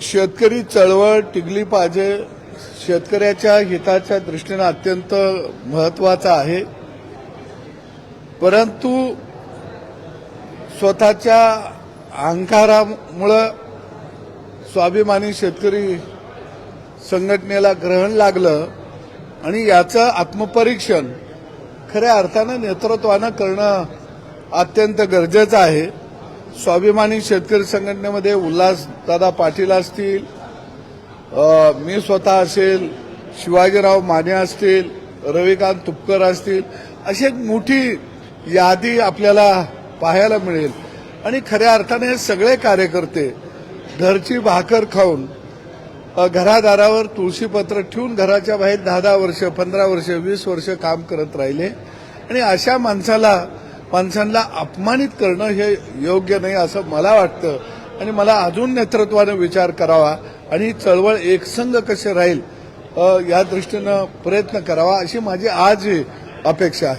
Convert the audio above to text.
शेतकरी चळवळ टिकली पाहिजे. शेतकऱ्याच्या हिताच्या दृष्टीनं अत्यंत महत्त्वाचा आहे. परंतु स्वतःच्या अहंकारामुळं स्वाभिमानी शेतकरी संघटनेला ग्रहण लागलं आणि याचं आत्मपरीक्षण खऱ्या अर्थानं नेतृत्वानं करणं अत्यंत गरजेचं आहे. स्वाभिमानी शेतकरी संघटनेमध्ये उल्हासदादा पाटील असतील मी स्वतः असेल शिवाजीराव माने असतील रविकांत तुपकर असतील अशी एक मोठी यादी आपल्याला पाहायला मिळेल. आणि खऱ्या अर्थाने हे सगळे कार्यकर्ते घरची भाकर खाऊन घरादारावर तुळशीपत्र ठेवून घराच्या बाहेर दहा दहा वर्ष पंधरा वर्ष वीस वर्ष काम करत राहिले. आणि अशा माणसाला माणसांना अपमानित करणं हे योग्य नाही असं मला वाटतं. आणि मला अजून नेतृत्वानं विचार करावा आणि ही चळवळ एकसंघ कशी राहील या दृष्टीनं प्रयत्न करावा अशी माझी आज अपेक्षा आहे.